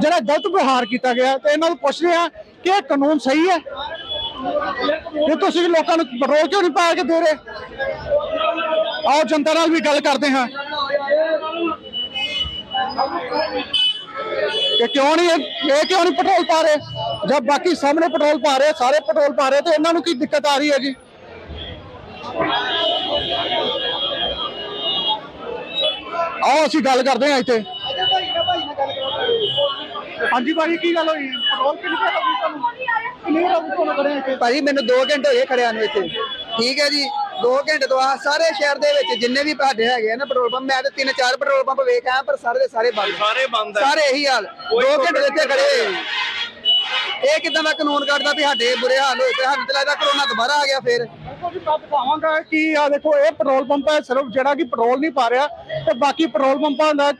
Speaker 1: ਜਿਹੜਾ ਗਲਤ ਵਿਵਹਾਰ ਕੀਤਾ ਗਿਆ ਤੇ ਇਹਨਾਂ ਨੂੰ ਪੁੱਛਦੇ ਆ ਕਿ ਇਹ ਕਾਨੂੰਨ ਸਹੀ ਹੈ। ਕਿ ਤੁਸੀਂ ਲੋਕਾਂ ਨੂੰ ਪੈਟਰੋਲ ਕਿਉਂ ਨਹੀਂ ਪਾ ਕੇ ਦੇ ਰਹੇ? ਆਓ, ਜਨਤਾ ਨਾਲ ਵੀ ਗੱਲ ਕਰਦੇ ਹਾਂ। ਕਿ ਕਿਉਂ ਨਹੀਂ, ਇਹ ਇਹ ਕਿਉਂ ਨਹੀਂ ਪੈਟਰੋਲ ਪਾ ਰਹੇ? ਜਦ ਬਾਕੀ ਸਾਹਮਣੇ ਪੈਟਰੋਲ ਪਾ ਰਹੇ, ਸਾਰੇ ਪੈਟਰੋਲ ਪਾ ਰਹੇ, ਤੇ ਇਹਨਾਂ ਨੂੰ ਕੀ ਦਿੱਕਤ ਆ ਰਹੀ ਹੈ ਜੀ ਆਓ, ਅਸੀਂ ਗੱਲ ਕਰਦੇ ਹਾਂ ਇੱਥੇ। ਹਾਂਜੀ ਭਾਜੀ ਕੀ ਗੱਲ ਹੋਈ? ਪੈਟਰੋਲ ਕਿੰਨੀ ਹੋ ਗਈ ਤੁਹਾਨੂੰ? ਕਿੰਨੀ ਗਈ ਤੁਹਾਨੂੰ ਖੜੇ ਇੱਥੇ?
Speaker 13: ਭਾਜੀ ਮੈਨੂੰ 2 ਘੰਟੇ ਹੋਏ ਖੜਿਆਂ ਨੂੰ ਇੱਥੇ। ਠੀਕ ਹੈ ਜੀ 2 ਘੰਟੇ ਤੋਂ ਆ ਸਾਰੇ ਸ਼ਹਿਰ ਦੇ ਵਿੱਚ ਜਿੰਨੇ ਵੀ ਸਾਡੇ ਹੈਗੇ ਆ ਨਾ ਪੈਟਰੋਲ ਪੰਪ ਮੈਂ ਤਾਂ ਤਿੰਨ ਚਾਰ ਪੈਟਰੋਲ ਪੰਪ ਵੇਖ ਆਇਆ ਪਰ ਸਾਰੇ ਦੇ ਸਾਰੇ ਬੰਦ
Speaker 12: ਸਾਰੇ ਬੰਦ
Speaker 13: ਸਾਰੇ ਇਹੀ ਹਾਲ। 2 ਘੰਟੇ ਦੇ ਇੱਥੇ ਖੜੇ। ਇਹ ਕਿਦਾਂ ਦਾ ਕਾਨੂੰਨ ਕੱਢਦਾ ਵੀ ਸਾਡੇ ਬੁਰੇ ਹਾਲ ਹੋਏ ਤੇ ਸਾਨੂੰ ਤਾਂ ਲੱਗਦਾ ਕਰੋਨਾ ਦੁਬਾਰਾ ਆ ਗਿਆ ਫੇਰ।
Speaker 1: ਦੇਖੋ ਜੀ ਮੈਂ ਦਿਖਾਵਾਂਗਾ ਕਿ ਆ ਦੇਖੋ ਇਹ ਪੈਟਰੋਲ ਪੰਪ ਹੈ ਸਿਰਫ ਜਿਹੜਾ ਕਿ ਪੈਟਰੋਲ ਨਹੀਂ ਪਾ ਰਿਹਾ ਤੇ ਬਾਕੀ ਪੈਟਰੋਲ ਪੰਪਾਂ ਦਾ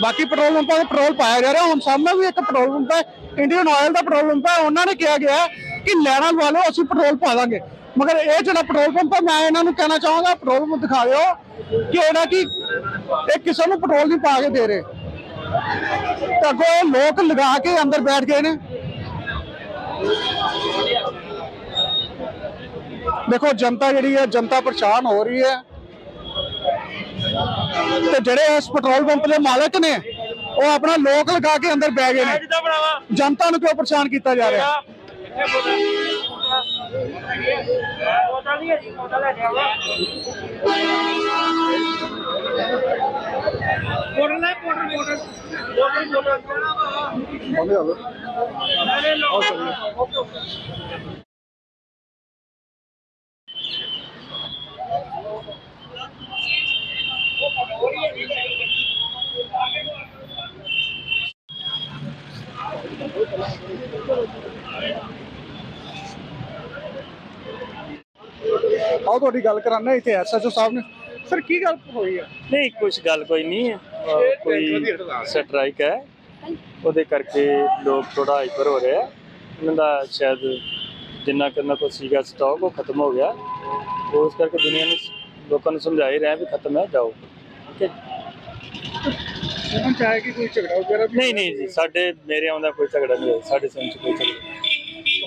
Speaker 1: ਬਾਕੀ ਪੈਟਰੋਲ ਪੰਪਾਂ ਤੇ ਪੈਟਰੋਲ ਪਾਇਆ ਜਾ ਰਿਹਾ। ਹੁਣ ਸਾਹਮਣੇ ਵੀ ਇੱਕ ਪੈਟਰੋਲ ਪੰਪ ਹੈ ਇੰਡੀਅਨ ਆਇਲ ਦਾ ਪੈਟਰੋਲ ਪੰਪ ਹੈ। ਉਹਨਾਂ ਨੇ ਕਿਹਾ ਗਿਆ ਕਿ ਲੈਣਾ ਵਾਲੋ ਅਸੀਂ ਪੈਟਰੋਲ ਪਾ ਦਾਂਗੇ। ਮਗਰ ਇਹ ਜਿਹੜਾ ਪੈਟਰੋਲ ਪੰਪ ਹੈ, ਮੈਂ ਇਹਨਾਂ ਨੂੰ ਕਹਿਣਾ ਚਾਹਾਂਗਾ, ਪੈਟਰੋਲ ਪੰਪ ਦਿਖਾ ਦਿਓ ਕਿ ਇਹਦਾ ਕਿ ਇਹ ਕਿਸੇ ਨੂੰ ਪੈਟਰੋਲ ਨਹੀਂ ਪਾ ਕੇ ਦੇ ਰਹੇ। ਤਾਂ ਅੱਗੋਂ ਲੋਕ ਲਗਾ ਕੇ ਅੰਦਰ ਬੈਠ ਗਏ ਨੇ। ਦੇਖੋ, ਜਨਤਾ ਜਿਹੜੀ ਹੈ, ਜਨਤਾ ਪਰੇਸ਼ਾਨ ਹੋ ਰਹੀ ਹੈ। ਤੇ ਜਿਹੜੇ ਇਸ ਪੈਟਰੋਲ ਪੰਪ ਦੇ ਮਾਲਕ ਨੇ ਉਹ ਆਪਣਾ ਲੋਕ ਲਗਾ ਕੇ ਅੰਦਰ ਬਹਿ ਗਏ ਨੇ। ਜਨਤਾ ਨੂੰ ਕਿਉਂ ਪਰੇਸ਼ਾਨ ਕੀਤਾ ਜਾ ਰਿਹਾ? ਆਓ ਤੁਹਾਡੀ ਗੱਲ ਕਰਾਣਾ ਇੱਥੇ ਐਸਐਚਓ ਸਾਹਿਬ ਨੇ। ਸਰ ਕੀ ਗੱਲ ਹੋਈ ਹੈ
Speaker 10: ਨਹੀਂ ਕੁਝ ਗੱਲ ਕੋਈ ਨਹੀਂ ਹੈ ਅਹ ਕੋਈ ਸਟ੍ਰਾਈਕ ਹੈ। ਉਹਦੇ ਕਰਕੇ ਲੋਕ ਥੋੜਾ ਹਾਈਪਰ ਹੋ ਰਹੇ ਆ। ਉਹਨਾਂ ਦਾ ਸ਼ਾਇਦ ਜਿੰਨਾ ਕਰਨਾ ਕੋ ਸੀਗਾ ਸਟਾਕ ਉਹ ਖਤਮ ਹੋ ਗਿਆ। ਉਸ ਕਰਕੇ ਦੁਨੀਆ ਨੂੰ ਲੋਕਾਂ ਨੂੰ ਸਮਝਾ ਹੀ ਰਹੇ ਵੀ ਖਤਮ ਹੈ ਜਾਓ। ਠੀਕ ਹੈ?
Speaker 1: ਚਾਹੇ ਕਿ ਕੋਈ ਝਗੜਾ ਵਗੈਰਾ
Speaker 10: ਨਹੀਂ ਨਹੀਂ ਜੀ ਸਾਡੇ ਮੇਰੇ ਆਉਂਦਾ ਕੋਈ ਝਗੜਾ ਨਹੀਂ ਹੋਇਆ। ਸਾਡੇ ਸਮਝ ਚ ਕੋਈ ਝਗੜਾ ਨਹੀਂ।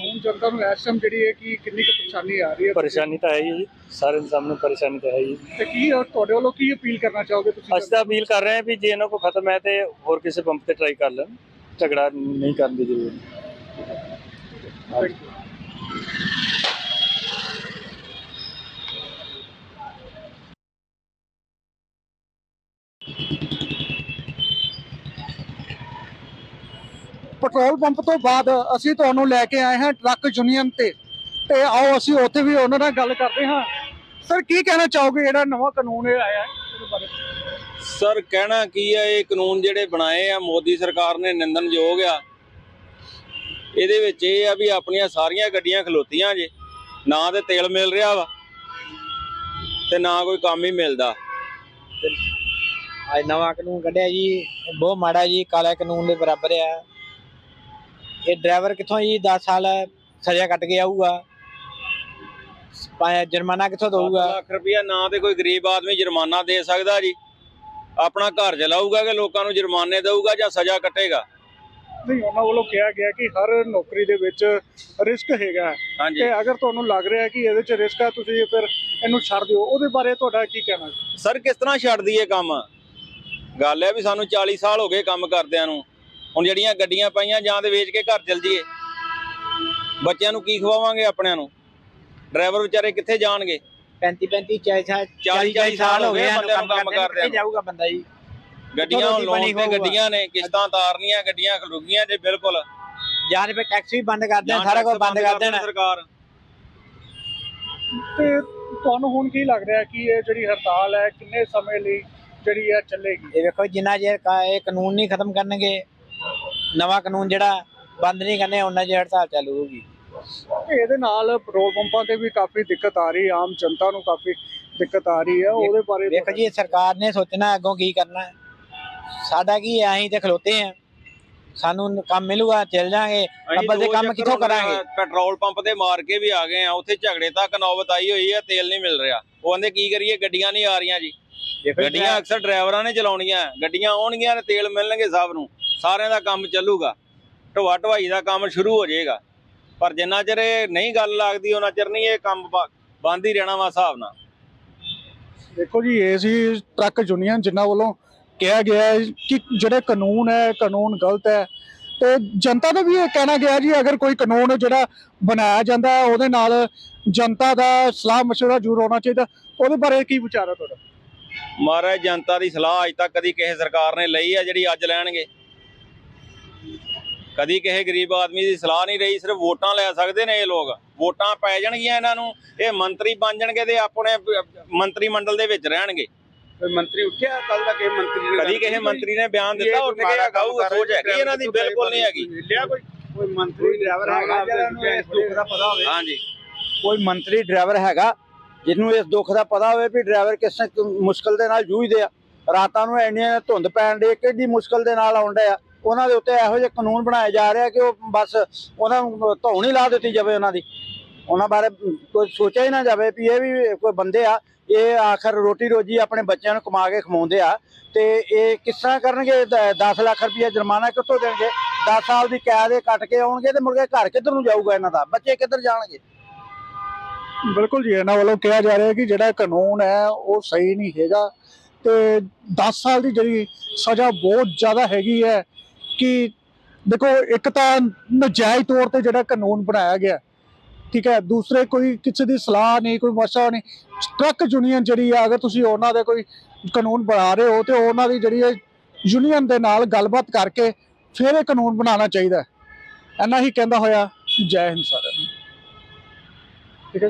Speaker 1: ਹੁਣ ਜਨਤਾ ਨੂੰ ਇਸ ਟਾਈਮ ਜਿਹੜੀ ਹੈ ਕਿ ਕਿੰਨੀ ਕੁ ਪਰੇਸ਼ਾਨੀ ਆ ਰਹੀ ਹੈ?
Speaker 10: ਪਰੇਸ਼ਾਨੀ ਤਾਂ ਹੈ ਹੀ ਹੈ ਜੀ। ਸਾਰੇ ਸਾਹਮਣੇ ਪਰੇਸ਼ਾਨੀ ਤਾਂ ਹੈ ਹੀ
Speaker 1: ਤੇ ਕੀ ਉਹ ਤੁਹਾਡੇ ਵੱਲੋਂ ਕੀ ਅਪੀਲ ਕਰਨਾ ਚਾਹੋਗੇ ਤੁਸੀਂ?
Speaker 10: ਅਸੀਂ ਤਾਂ ਅਪੀਲ ਕਰ ਰਹੇ ਹਾਂ ਵੀ ਜੇ ਇਹਨਾਂ ਕੋ ਖਤਮ ਹੈ ਤੇ ਹੋਰ ਕਿਸੇ ਪੰਪ ਤੇ ਟਰਾਈ ਕਰ ਲੈਣ। ਝਗੜਾ ਨਹੀਂ ਕਰਨ ਦੀ ਜ਼ਰੂਰਤ।
Speaker 1: ਪੈਟਰੋਲ ਪੰਪ ਤੋਂ ਬਾਅਦ ਅਸੀਂ ਤੁਹਾਨੂੰ ਲੈ ਕੇ ਆਏ ਹਾਂ ਟਰੱਕ ਯੂਨੀਅਨ ਤੇ। ਤੇ ਆਓ ਅਸੀਂ ਉੱਥੇ ਵੀ ਉਹਨਾਂ ਨਾਲ ਗੱਲ ਕਰਦੇ ਹਾਂ। ਸਰ ਕੀ ਕਹਿਣਾ ਚਾਹੋਗੇ? ਜਿਹੜਾ ਨਵਾਂ ਕਾਨੂੰਨ ਇਹ ਆਇਆ ਹੈ ਇਹਦੇ ਬਾਰੇ।
Speaker 12: ਸਰ ਕਹਿਣਾ ਕੀ ਹੈ ਇਹ ਕਾਨੂੰਨ ਜਿਹੜੇ ਬਣਾਏ ਆ ਮੋਦੀ ਸਰਕਾਰ ਨੇ ਨਿੰਦਣਯੋਗ ਆ। ਇਹਦੇ ਵਿੱਚ ਇਹ ਆ ਵੀ ਆਪਣੀਆਂ ਸਾਰੀਆਂ ਗੱਡੀਆਂ ਖਲੋਤੀਆਂ ਜੇ। ਨਾ ਤੇ ਤੇਲ ਮਿਲ ਰਿਹਾ ਵਾ ਤੇ ਨਾ ਕੋਈ ਕੰਮ ਹੀ ਮਿਲਦਾ।
Speaker 13: ਅੱਜ ਨਵਾਂ ਕਾਨੂੰਨ ਕੱਢਿਆ ਜੀ ਬਹੁਤ ਮਾੜਾ ਜੀ ਕਾਲਾ ਕਾਨੂੰਨ ਦੇ ਬਰਾਬਰ ਆ। ਇਹ ਡਰਾਈਵਰ ਕਿੱਥੋਂ ਜੀ? 10 ਸਾਲ ਸਜ਼ਾ ਕੱਟ ਕੇ ਆਊਗਾ। ਪਾਇਆ ਜੁਰਮਾਨਾ ਕਿੱਥੋਂ ਦਊਗਾ?
Speaker 12: ਲੱਖ ਰੁਪਇਆ ਨਾ ਤੇ ਕੋਈ ਗਰੀਬ ਆਦਮੀ ਜੁਰਮਾਨਾ ਦੇ ਸਕਦਾ ਜੀ। ਆਪਣਾ ਘਰ ਚਲਾਊਗਾ ਕਿ ਲੋਕਾਂ ਨੂੰ ਜੁਰਮਾਨੇ ਦੇਊਗਾ ਜਾਂ ਸਜ਼ਾ ਕੱਟੇਗਾ?
Speaker 1: ਨਹੀਂ ਉਹਨਾਂ ਵੱਲੋਂ ਕਿਹਾ ਗਿਆ ਕਿ ਹਰ ਨੌਕਰੀ ਦੇ ਵਿੱਚ ਰਿਸਕ ਹੈਗਾ। ਤੇ ਅਗਰ ਤੁਹਾਨੂੰ ਲੱਗ ਰਿਹਾ ਕਿ ਇਹਦੇ 'ਚ ਰਿਸਕ ਹੈ ਤੁਸੀਂ ਫਿਰ ਇਹਨੂੰ ਛੱਡ ਦਿਓ। ਉਹਦੇ ਬਾਰੇ ਤੁਹਾਡਾ ਕੀ ਕਹਿਣਾ?
Speaker 12: ਸਰ ਕਿਸ ਤਰ੍ਹਾਂ ਛੱਡ ਦਈਏ ਕੰਮ? ਗੱਲ ਹੈ ਵੀ ਸਾਨੂੰ 40 ਸਾਲ ਹੋ ਗਏ ਕੰਮ ਕਰਦਿਆਂ ਨੂੰ। ਹੁਣ ਜਿਹੜੀਆਂ ਗੱਡੀਆਂ ਪਾਈਆਂ ਜਾਂ ਤੇ ਵੇਚ ਕੇ ਘਰ ਚਲ ਜੀਏ। ਬੱਚਿਆਂ ਨੂੰ ਕੀ ਖਵਾਵਾਂਗੇ ਆਪਣਿਆਂ ਨੂੰ? ਡਰਾਈਵਰ ਵਿਚਾਰੇ ਕਿੱਥੇ ਜਾਣਗੇ?
Speaker 13: 35 35 40
Speaker 12: 40 40 ਸਾਲ ਹੋ ਗਏ ਬੰਦਿਆਂ ਨੂੰ ਕੰਮ ਕਰਦਿਆਂ ਨੂੰ।
Speaker 13: ਜਾਊਗਾ ਬੰਦਾ ਜੀ।
Speaker 12: ਗੱਡੀਆਂ
Speaker 13: ਰੋਟੀ
Speaker 12: ਹੁਣ ਲੋਨ
Speaker 13: ਪਾਣੀ
Speaker 12: ਤੇ
Speaker 13: ਹੋਊਗਾ।
Speaker 12: ਗੱਡੀਆਂ ਨੇ ਕਿਸ਼ਤਾਂ ਤਾਰਨੀਆਂ ਗੱਡੀਆਂ ਖਲੁਗੀਆਂ ਜੇ ਬਿਲਕੁਲ।
Speaker 13: ਜਾਂ ਤੇ ਟੈਕਸ ਵੀ ਬੰਦ ਕਰ ਦੇਣ
Speaker 12: ਜਾਂ
Speaker 13: ਸਾਰਾ ਕੁਝ
Speaker 12: ਟੈਕਸ
Speaker 13: ਬੰਦ ਕਰ ਦੇਣ।
Speaker 12: ਸਰਕਾਰ।
Speaker 1: ਤੇ ਤੁਹਾਨੂੰ ਹੁਣ ਕੀ ਲੱਗ ਰਿਹਾ ਕਿ ਇਹ ਜਿਹੜੀ ਹੜਤਾਲ ਹੈ ਕਿੰਨੇ ਸਮੇਂ ਲਈ ਜਿਹੜੀ ਹੈ ਚੱਲੇਗੀ?
Speaker 13: ਇਹ ਵੇਖੋ ਜਿੰਨਾ ਚਿਰ ਕਾ- ਇਹ ਕਾਨੂੰਨ ਨਹੀਂ ਖਤਮ ਕਰਨਗੇ ਨਵਾਂ ਕਾਨੂੰਨ ਜਿਹੜਾ ਬੰਦ ਨਹੀਂ ਕਰਨੇ ਉਹਨਾਂ ਚਿਰ ਹੜਤਾਲ ਚਾਲੂ ਹੋਊਗੀ।
Speaker 1: ਇਹਦੇ ਨਾਲ ਪੈਟਰੋਲ ਪੰਪਾਂ ਤੇ ਵੀ ਕਾਫੀ ਦਿੱਕਤ ਆ ਰਹੀ ਆਮ ਜਨਤਾ ਨੂੰ ਕਾਫੀ ਦਿੱਕਤ ਆ ਰਹੀ ਹੈ ਉਹਦੇ ਬਾਰੇ
Speaker 13: ਵੇਖੋ ਜੀ ਸਰਕਾਰ ਨੇ ਸੋਚਣਾ ਅੱਗੋਂ ਕੀ ਕਰਨਾ। ਹੈ। ਸਾਡਾ ਕੀ ਹੈ ਅਸੀਂ ਤੇ ਖਲੋਤੇ ਆ ਸਾਨੂੰ ਕੰਮ ਮਿਲੂਗਾ ਚੱਲ ਜਾਾਂਗੇ।
Speaker 12: ਅਸੀਂ
Speaker 13: ਅੱਬਲ ਦੇ ਕੰਮ ਕਿੱਥੋਂ ਕਰਾਂਗੇ?
Speaker 12: ਪੈਟਰੋਲ ਪੰਪ ਤੇ ਮਾਰ ਕੇ ਵੀ ਆ ਗਏ ਆ ਉੱਥੇ ਝਗੜੇ ਤੱਕ ਨੌਬਤ ਆਈ ਹੋਈ ਹੈ ਤੇਲ ਨਹੀਂ ਮਿਲ ਰਿਹਾ। ਉਹ ਕਹਿੰਦੇ ਕੀ ਕਰੀਏ ਗੱਡੀਆਂ ਨਹੀਂ ਆ ਰਹੀਆਂ ਜੀ।
Speaker 13: ਦੇਖੋ ਜੀ,
Speaker 12: ਗੱਡੀਆਂ ਅਕਸਰ ਡਰਾਈਵਰਾਂ ਨੇ ਚਲਾਉਣੀਆਂ ਗੱਡੀਆਂ ਆਉਣਗੀਆਂ ਤੇ ਤੇਲ ਮਿਲਣਗੇ ਸਭ ਨੂੰ। ਸਾਰਿਆਂ ਦਾ ਕੰਮ ਚੱਲੂਗਾ। ਢਵਾ ਢਵਾਈ ਦਾ ਕੰਮ ਸ਼ੁਰੂ ਹੋ ਜਾਏਗਾ। ਪਰ ਜਿੰਨਾ ਚਿਰ ਇਹ ਨਹੀਂ ਗੱਲ ਲੱਗਦੀ ਉਹਨਾਂ ਚਿਰ ਨਹੀਂ ਇਹ ਕੰਮ ਬੰਦ ਹੀ ਰਹਿਣਾ ਵਾ ਹਿਸਾਬ ਨਾਲ।
Speaker 1: ਦੇਖੋ ਜੀ ਇਹ ਸੀ ਟਰੱਕ ਯੂਨੀਅਨ ਜਿਨ੍ਹਾਂ ਵੱਲੋਂ ਕਿਹਾ ਗਿਆ ਹੈ ਕਿ ਜਿਹੜੇ ਕਾਨੂੰਨ ਹੈ ਕਾਨੂੰਨ ਗਲਤ ਹੈ ਤੇ ਜਨਤਾ ਦਾ ਵੀ ਇਹ ਕਹਿਣਾ ਗਿਆ ਜੀ ਅਗਰ ਕੋਈ ਕਾਨੂੰਨ ਜਿਹੜਾ ਬਣਾਇਆ ਜਾਂਦਾ ਹੈ ਉਹਦੇ ਨਾਲ ਜਨਤਾ ਦਾ ਸਲਾਹ ਮਸ਼ਵਰਾ ਜ਼ਰੂਰ ਹੋਣਾ ਚਾਹੀਦਾ। ਉਹਦੇ ਬਾਰੇ ਕੀ ਵਿਚਾਰ ਹੈ ਤੁਹਾਡਾ?
Speaker 12: ਮਹਾਰਾਜ ਜਨਤਾ ਦੀ ਸਲਾਹ ਅਜ ਤੱਕ ਕਦੀ ਕਿਸੇ ਸਰਕਾਰ ਨੇ ਲਈ ਆ ਜਿਹੜੀ ਅੱਜ ਲੈਣਗੇ? ਕਦੀ ਕਿਸੇ ਗਰੀਬ ਆਦਮੀ ਦੀ ਸਲਾਹ ਨਹੀਂ ਰਹੀ ਸਿਰਫ ਵੋਟਾਂ ਲੈ ਸਕਦੇ ਨੇ ਇਹ ਲੋਕ। ਵੋਟਾਂ ਪੈ ਜਾਣਗੀਆਂ ਇਹਨਾਂ ਨੂੰ ਇਹ ਮੰਤਰੀ ਬਣ ਜਾਣਗੇ ਤੇ ਆਪਣੇ ਮੰਤਰੀ ਮੰਡਲ ਦੇ ਵਿੱਚ ਰਹਿਣਗੇ।
Speaker 3: ਕੋਈ ਮੰਤਰੀ ਉੱਠਿਆ ਕੱਲ ਦਾ ਕਿਸੇ ਮੰਤਰੀ ਨੇ
Speaker 12: ਕਦੀ ਕਿਸੇ ਮੰਤਰੀ ਨੇ ਬਿਆਨ ਦਿੱਤਾ ਉੱਠ ਕੇ ਕਹੂਗਾ ਸੋਚ ਹੈਗੀ ਇਹਨਾਂ ਦੀ ਬਿਲਕੁਲ ਨਹੀਂ ਹੈਗੀ।
Speaker 3: ਲਿਆ ਕੋਈ ਕੋਈ ਮੰਤਰੀ ਡਰਾਈਵਰ ਹੈਗਾ ਜਿਹੜਾ ਨੂੰ ਇਸ ਦੁੱਖ ਦਾ ਪਤਾ ਹੋਵੇ।
Speaker 12: ਹਾਂਜੀ।
Speaker 3: ਕੋਈ ਮੰਤਰੀ ਡਰਾਈਵਰ ਹੈਗਾ ਜਿਹਨੂੰ ਇਸ ਦੁੱਖ ਦਾ ਪਤਾ ਹੋਵੇ ਵੀ ਡਰਾਈਵਰ ਕਿਸ ਮੁਸ਼ਕਲ ਦੇ ਨਾਲ ਜੂਝਦੇ ਆ। ਰਾਤਾਂ ਨੂੰ ਇੰਨੀਆਂ ਧੁੰਦ ਪੈਣ ਦੇ ਕਿੱਡੀ ਮੁਸ਼ਕਲ ਦੇ ਨਾਲ ਆਉਂਦੇ ਆ। ਉਹਨਾਂ ਦੇ ਉੱਤੇ ਇਹੋ ਜਿਹੇ ਕਾਨੂੰਨ ਬਣਾਏ ਜਾ ਰਹੇ ਆ ਕਿ ਉਹ ਬਸ ਉਹਨਾਂ ਨੂੰ ਧੌਣ ਹੀ ਲਾ ਦਿੱਤੀ ਜਾਵੇ ਉਹਨਾਂ ਦੀ। ਉਹਨਾਂ ਬਾਰੇ ਕੋਈ ਸੋਚਿਆ ਹੀ ਨਾ ਜਾਵੇ ਵੀ ਇਹ ਵੀ ਕੋਈ ਬੰਦੇ ਆ, ਇਹ ਆਖਰ ਰੋਟੀ ਰੋਜੀ ਆਪਣੇ ਬੱਚਿਆਂ ਨੂੰ ਕਮਾ ਕੇ ਖਵਾਉਂਦੇ ਆ ਤੇ ਇਹ ਕਿਸ ਤਰ੍ਹਾਂ ਕਰਨਗੇ? 10 ਲੱਖ ਰੁਪਏ ਜੁਰਮਾਨਾ ਕਿੱਥੋਂ ਦੇਣਗੇ? 10 ਸਾਲ ਦੀ ਕੈਦ ਇਹ ਕੱਟ ਕੇ ਆਉਣਗੇ ਤੇ ਮੁੜ ਕੇ ਘਰ ਕਿੱਧਰ ਨੂੰ ਜਾਊਗਾ ਇਹਨਾਂ ਦਾ? ਬੱਚੇ ਕਿੱਧਰ ਜਾਣਗੇ?
Speaker 1: ਬਿਲਕੁਲ ਜੀ, ਇਹਨਾਂ ਵੱਲੋਂ ਕਿਹਾ ਜਾ ਰਿਹਾ ਕਿ ਜਿਹੜਾ ਕਾਨੂੰਨ ਹੈ, ਉਹ ਸਹੀ ਨਹੀਂ ਹੈਗਾ ਤੇ 10 ਸਾਲ ਦੀ ਜਿਹੜੀ ਸਜ਼ਾ ਬਹੁਤ ਜ਼ਿਆਦਾ ਹੈਗੀ ਹੈ। ਕਿ ਦੇਖੋ, ਇੱਕ ਤਾਂ ਨਜਾਇਜ਼ ਤੌਰ ਤੇ ਜਿਹੜਾ ਕਾਨੂੰਨ ਬਣਾਇਆ ਗਿਆ, ਠੀਕ ਹੈ, ਦੂਸਰੇ ਕੋਈ ਕਿਸੇ ਦੀ ਸਲਾਹ ਨਹੀਂ, ਕੋਈ ਮਸਲਾ ਨਹੀਂ, ਟਰੱਕ ਯੂਨੀਅਨ ਜਿਹੜੀ ਆ, ਅਗਰ ਤੁਸੀਂ ਉਹਨਾਂ ਦੇ ਕੋਈ ਕਾਨੂੰਨ ਬਣਾ ਰਹੇ ਹੋ ਤੇ ਉਹਨਾਂ ਦੀ ਜਿਹੜੀ ਯੂਨੀਅਨ ਦੇ ਨਾਲ ਗੱਲਬਾਤ ਕਰਕੇ ਫਿਰ ਇਹ ਕਾਨੂੰਨ ਬਣਾਉਣਾ ਚਾਹੀਦਾ ਹੈ। ਇੰਨਾ ਹੀ ਕਹਿੰਦਾ ਹੋਇਆ, ਜੈ ਹਿੰਦ ਸਾਰਿਆਂ ਨੂੰ। ਠੀਕ ਹੈ